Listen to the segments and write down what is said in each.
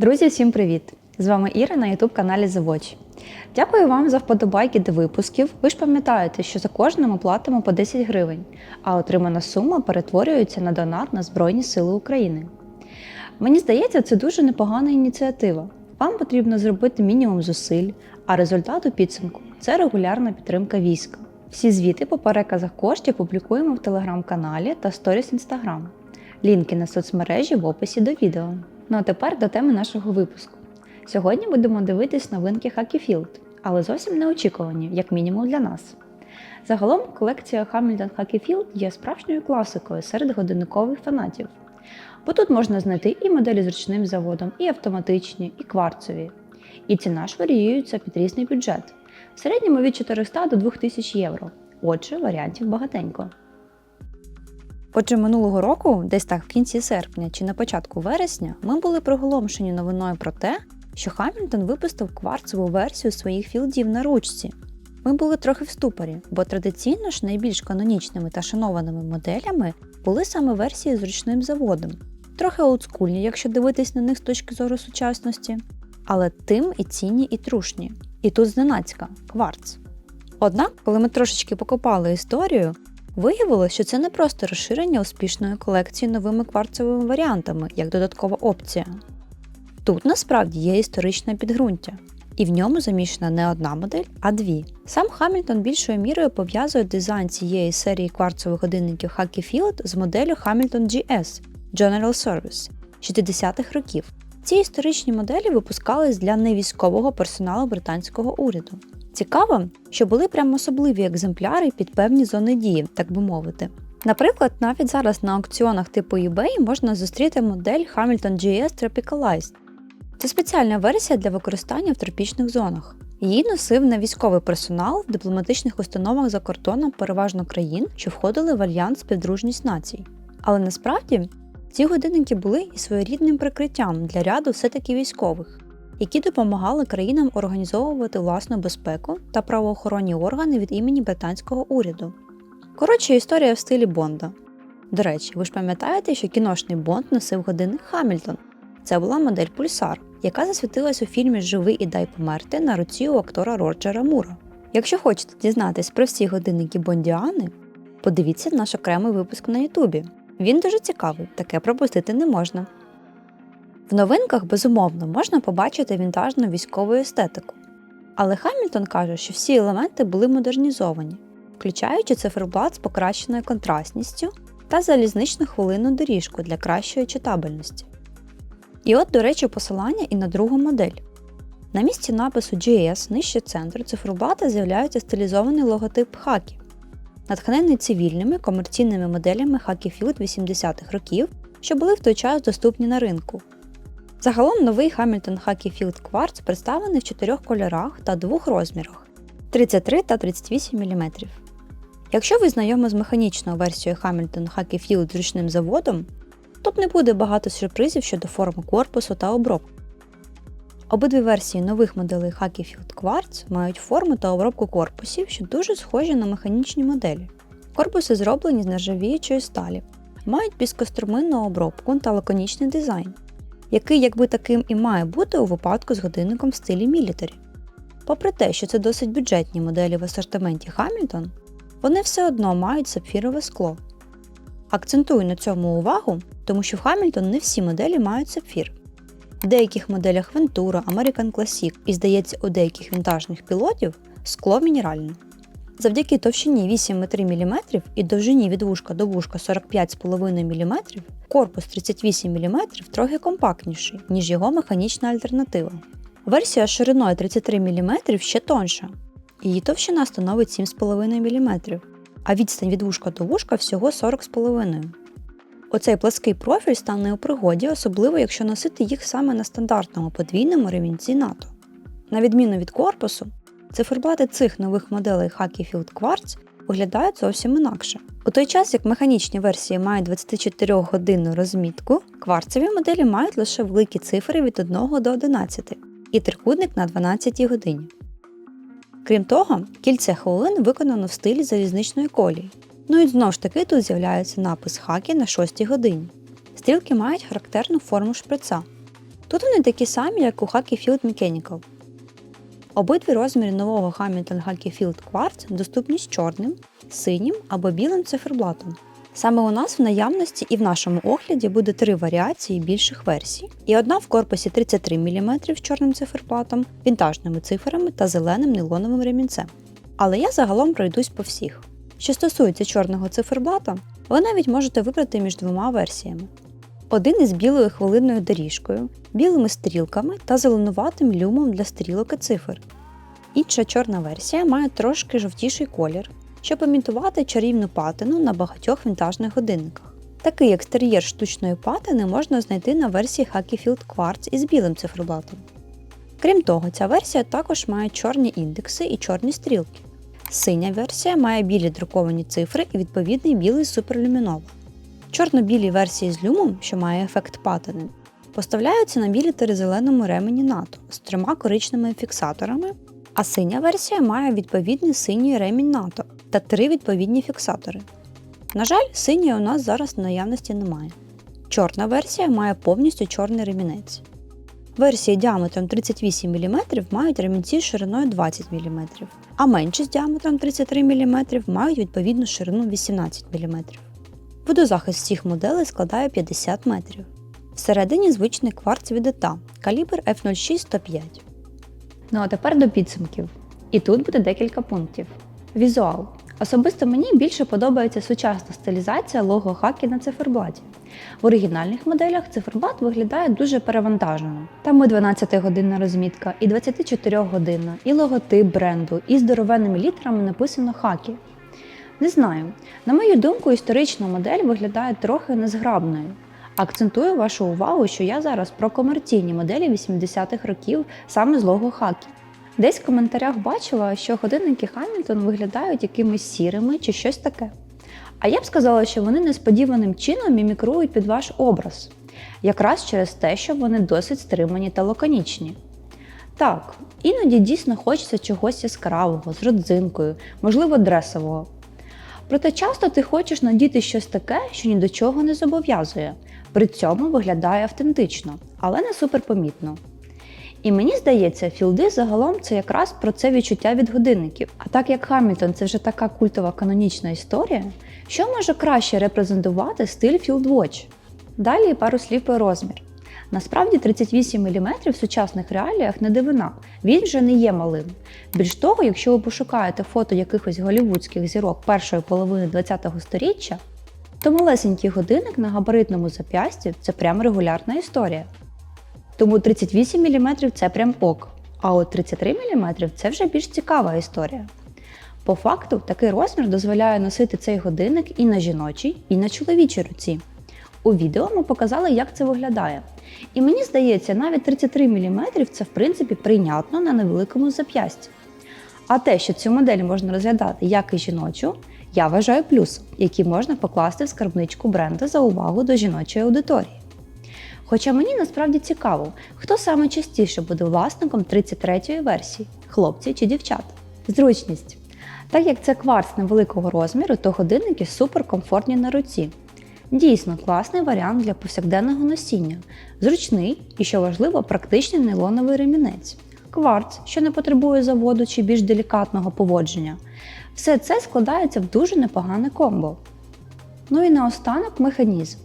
Друзі, всім привіт! З вами Іра на youtube каналі The Watch. Дякую вам за вподобайки до випусків. Ви ж пам'ятаєте, що за кожним ми платимо по 10 гривень, а отримана сума перетворюється на донат на Збройні Сили України. Мені здається, це дуже непогана ініціатива. Вам потрібно зробити мінімум зусиль, а результат у підсумку це регулярна підтримка війська. Всі звіти по переказах коштів публікуємо в телеграм-каналі та сторіс інстаграм. Лінки на соцмережі в описі до відео. Ну а тепер до теми нашого випуску. Сьогодні будемо дивитись новинки Hacky Field, але зовсім неочікувані, як мінімум для нас. Загалом колекція Hamilton Hacky Field є справжньою класикою серед годинникових фанатів. Бо тут можна знайти і моделі з ручним заводом, і автоматичні, і кварцові. І ціна ж варіюється під різний бюджет. В середньому від 400 до 2000 євро. Отже, варіантів багатенько. Отже, минулого року, десь так в кінці серпня чи на початку вересня, ми були приголомшені новиною про те, що Хамільтон випустив кварцеву версію своїх філдів на ручці. Ми були трохи в ступорі, бо традиційно ж найбільш канонічними та шанованими моделями були саме версії з ручним заводом, трохи олдскульні, якщо дивитись на них з точки зору сучасності, але тим і цінні, і трушні. І тут зненацька кварц. Однак, коли ми трошечки покопали історію, виявилося, що це не просто розширення успішної колекції новими кварцевими варіантами, як додаткова опція. Тут насправді є історичне підґрунтя, і в ньому заміщена не одна модель, а дві. Сам Хамільтон більшою мірою пов'язує дизайн цієї серії кварцевих годинників Hacky Field з моделлю Hamilton GS General Service 60-х років. Ці історичні моделі випускались для невійськового персоналу британського уряду. Цікаво, що були прямо особливі екземпляри під певні зони дії, так би мовити. Наприклад, навіть зараз на аукціонах типу eBay можна зустріти модель Hamilton GS Tropicalized. Це спеціальна версія для використання в тропічних зонах. Її носив не військовий персонал в дипломатичних установах за кордоном переважно країн, що входили в альянс співдружність націй. Але насправді ці годинники були і своєрідним прикриттям для ряду все-таки військових, які допомагали країнам організовувати власну безпеку та правоохоронні органи від імені британського уряду. Коротше, історія в стилі Бонда. До речі, ви ж пам'ятаєте, що кіношний Бонд носив годинник Хамільтон. Це була модель Пульсар, яка засвітилась у фільмі Живий і дай померти на руці у актора Роджера Мура. Якщо хочете дізнатись про всі годинники Бондіани, подивіться наш окремий випуск на Ютубі. Він дуже цікавий, таке пропустити не можна. В новинках, безумовно, можна побачити вінтажну військову естетику. Але Хамільтон каже, що всі елементи були модернізовані, включаючи циферблат з покращеною контрастністю та залізничну хвилинну доріжку для кращої читабельності. І от, до речі, посилання і на другу модель. На місці напису GS нижче центру циферблата з'являється стилізований логотип Хакі, натхнений цивільними комерційними моделями Hacky Field 80-х років, що були в той час доступні на ринку. Загалом новий Hamilton Hacky Field Quartz представлений в чотирьох кольорах та двох розмірах 33 та 38 мм. Якщо ви знайомі з механічною версією Hamilton Hacky Field з ручним заводом, тут не буде багато сюрпризів щодо форми корпусу та обробки. Обидві версії нових моделей Hacky Field Quartz мають форму та обробку корпусів, що дуже схожі на механічні моделі. Корпуси зроблені з нержавіючої сталі, мають піскоструменну обробку та лаконічний дизайн, який якби таким і має бути у випадку з годинником в стилі мілітарі. Попри те, що це досить бюджетні моделі в асортименті Hamilton, вони все одно мають сапфірове скло. Акцентую на цьому увагу, тому що в Hamilton не всі моделі мають сапфір. В деяких моделях Ventura, American Classic і, здається, у деяких вінтажних пілотів скло мінеральне. Завдяки товщині 8,3 мм і довжині від вушка до вушка 45,5 мм, корпус 38 мм трохи компактніший, ніж його механічна альтернатива. Версія шириною 33 мм ще тонша. Її товщина становить 7,5 мм, а відстань від вушка до вушка всього 40,5 Оцей плаский профіль стане у пригоді, особливо якщо носити їх саме на стандартному подвійному ремінці НАТО. На відміну від корпусу, циферблати цих нових моделей Hacky Field Quartz виглядають зовсім інакше. У той час, як механічні версії мають 24-годинну розмітку, кварцеві моделі мають лише великі цифри від 1 до 11 і трикутник на 12 годині. Крім того, кільце хвилин виконано в стилі залізничної колії. Ну і знову ж таки тут з'являється напис хакі на 6 годині. Стрілки мають характерну форму шприца. Тут вони такі самі, як у Hacky Field Mechanical. Обидві розміри нового Hamilton Hacky Field Quartz доступні з чорним, синім або білим циферблатом. Саме у нас в наявності і в нашому огляді буде три варіації більших версій, і одна в корпусі 33 мм з чорним циферблатом, вінтажними цифрами та зеленим нейлоновим ремінцем. Але я загалом пройдусь по всіх. Що стосується чорного циферблата, ви навіть можете вибрати між двома версіями. Один із білою хвилинною доріжкою, білими стрілками та зеленуватим люмом для стрілок і цифр. Інша чорна версія має трошки жовтіший колір, щоб імітувати чарівну патину на багатьох вінтажних годинниках. Такий екстер'єр штучної патини можна знайти на версії Hacky Field Quartz із білим циферблатом. Крім того, ця версія також має чорні індекси і чорні стрілки. Синя версія має білі друковані цифри і відповідний білий суперлюмінол. Чорно-білі версії з люмом, що має ефект патини, поставляються на білі та зеленому ремені НАТО з трьома коричневими фіксаторами, а синя версія має відповідний синій ремінь НАТО та три відповідні фіксатори. На жаль, синьої у нас зараз в наявності немає. Чорна версія має повністю чорний ремінець. Версії діаметром 38 мм мають ремінці шириною 20 мм, а менші з діаметром 33 мм мають відповідну ширину 18 мм. Водозахист всіх моделей складає 50 метрів. Всередині звичний кварц від ЕТА, калібр F06-105. Ну а тепер до підсумків. І тут буде декілька пунктів. Візуал. Особисто мені більше подобається сучасна стилізація лого хакі на циферблаті. В оригінальних моделях циферблат виглядає дуже перевантажено. Там і 12-годинна розмітка, і 24-годинна, і логотип бренду, і здоровенними літерами написано хакі. Не знаю. На мою думку, історична модель виглядає трохи незграбною. Акцентую вашу увагу, що я зараз про комерційні моделі 80-х років саме з лого хакі. Десь в коментарях бачила, що годинники Хамільтон виглядають якимись сірими чи щось таке. А я б сказала, що вони несподіваним чином мімікрують під ваш образ, якраз через те, що вони досить стримані та лаконічні. Так, іноді дійсно хочеться чогось яскравого, з родзинкою, можливо, дресового. Проте часто ти хочеш надіти щось таке, що ні до чого не зобов'язує, при цьому виглядає автентично, але не суперпомітно. І мені здається, філди загалом це якраз про це відчуття від годинників. А так як Хамільтон це вже така культова канонічна історія, що може краще репрезентувати стиль Watch? Далі пару слів про розмір. Насправді 38 мм в сучасних реаліях не дивина, він вже не є малим. Більш того, якщо ви пошукаєте фото якихось голівудських зірок першої половини ХХ століття, то малесенький годинник на габаритному зап'ясті це прям регулярна історія. Тому 38 мм це прям ок, а от 33 мм це вже більш цікава історія. По факту, такий розмір дозволяє носити цей годинник і на жіночій, і на чоловічій руці. У відео ми показали, як це виглядає. І мені здається, навіть 33 мм це в принципі прийнятно на невеликому зап'ясті. А те, що цю модель можна розглядати як і жіночу, я вважаю плюсом, який можна покласти в скарбничку бренду за увагу до жіночої аудиторії. Хоча мені насправді цікаво, хто саме частіше буде власником 33-ї версії хлопці чи дівчата. Зручність. Так як це кварц невеликого розміру, то годинники суперкомфортні на руці. Дійсно класний варіант для повсякденного носіння, зручний і, що важливо, практичний нейлоновий ремінець, кварц, що не потребує заводу чи більш делікатного поводження. Все це складається в дуже непогане комбо. Ну і наостанок механізм.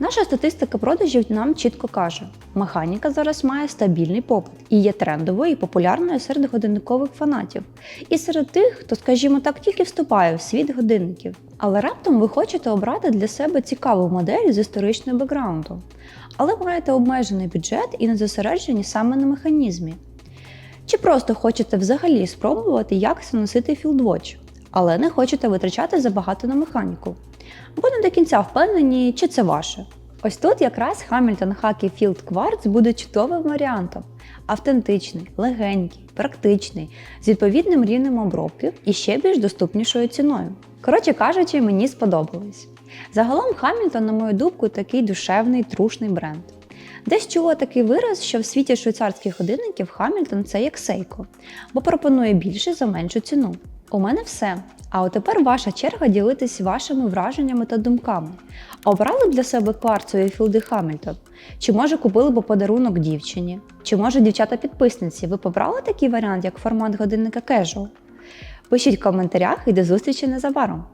Наша статистика продажів нам чітко каже, механіка зараз має стабільний попит і є трендовою і популярною серед годинникових фанатів, і серед тих, хто, скажімо так, тільки вступає в світ годинників. Але раптом ви хочете обрати для себе цікаву модель з історичним бекграундом, але маєте обмежений бюджет і не зосереджені саме на механізмі. Чи просто хочете взагалі спробувати, як це носити філдвоч, але не хочете витрачати забагато на механіку. Бо не до кінця впевнені, чи це ваше. Ось тут якраз Hamilton Hacky Field Quartz буде чудовим варіантом. Автентичний, легенький, практичний, з відповідним рівнем обробки і ще більш доступнішою ціною. Коротше кажучи, мені сподобалось. Загалом Hamilton, на мою думку, такий душевний, трушний бренд. Десь чула такий вираз, що в світі швейцарських годинників Hamilton це як Seiko, бо пропонує більше за меншу ціну. У мене все. А от тепер ваша черга ділитись вашими враженнями та думками. Обрали б для себе кварцові філди Хамільтон? Чи може купили б подарунок дівчині? Чи може дівчата-підписниці? Ви побрали такий варіант, як формат годинника кежу? Пишіть в коментарях і до зустрічі незабаром!